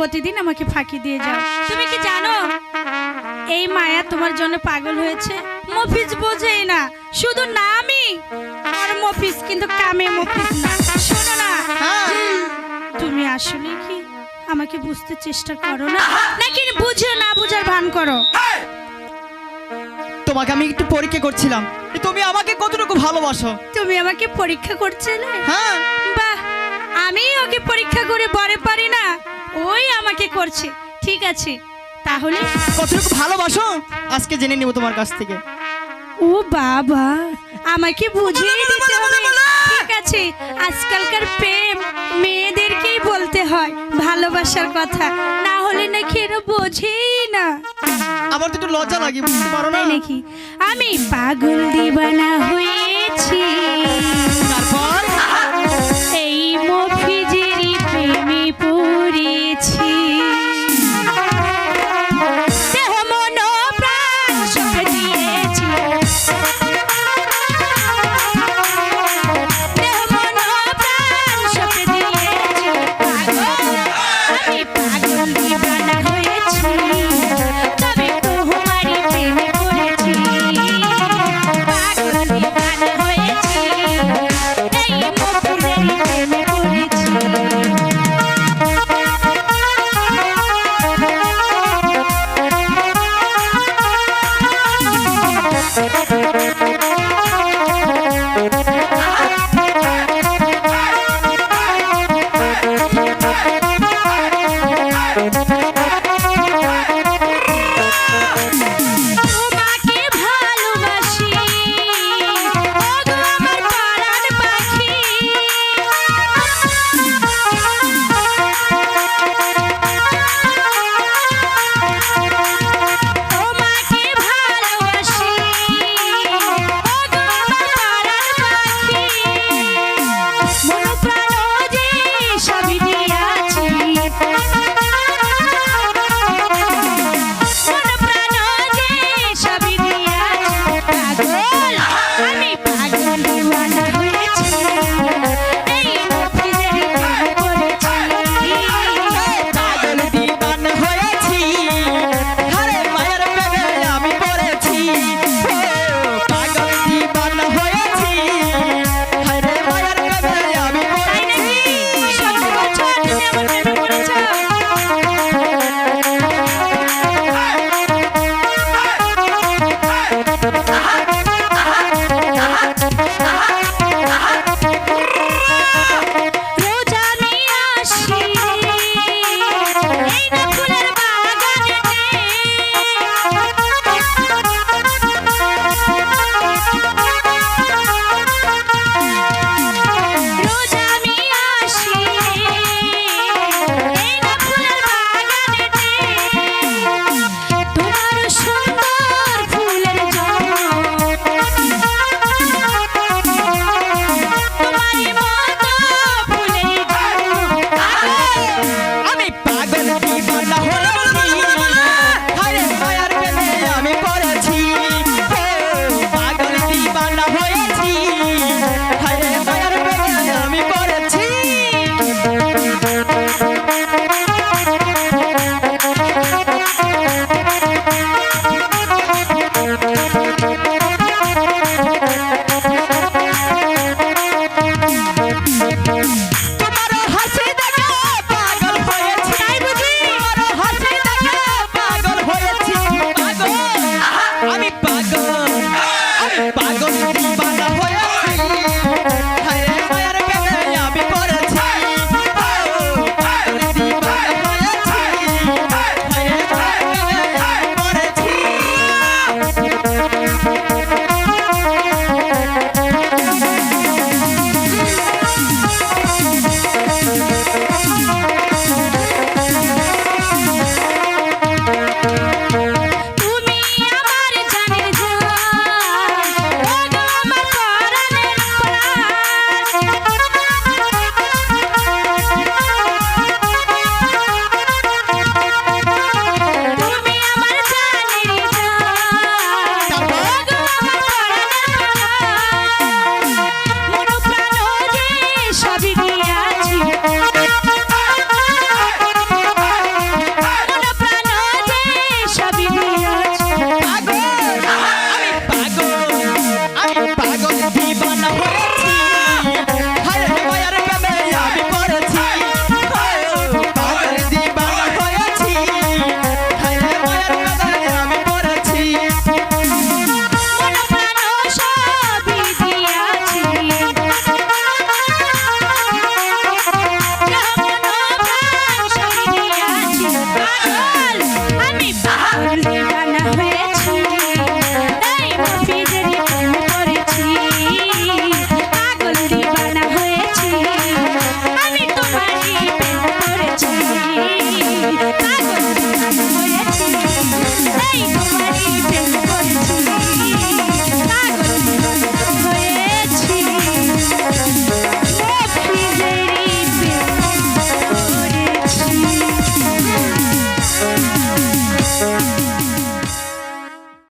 প্রতিদিন আমাকে ফাঁকি দিয়ে যাও। তুমি কি জানো? এই মায়া তোমার জন্য পাগল হয়েছে। মফিজ বোঝেই না শুধু নামই। আর মফিজ কিন্তু কামে মফিজ না। শোনো না তুমি আসলে কি আমাকে বুঝতে চেষ্টা করো না? নাকি বুঝে না বুঝার ভান করো? তোমাকে আমি একটু পরীক্ষা করছিলাম। তুমি আমাকে কতটুকু ভালোবাসো? তুমি আমাকে পরীক্ষা করছিলে? হ্যাঁ। বাহ আমি ওকে পরীক্ষা করে বরে পারি না। আমাকে করছে। ঠিক আছে তাহলে কতটুকু ভালোবাসো? আজকে জেনে নিব তোমার কাছ থেকে। ও বাবা আমাকে বুঝিয়ে দিতে হবে। ঠিক আছে আজকালকার প্রেম মেয়েদেরকেই বলতে হয় ভালোবাসার কথা। না হলে নাকি এরা বোঝেই না। আমার তো একটু লজ্জা লাগে বুঝতে পারো না। নাকি? আমি পাগল দিবানা হয়েছি Música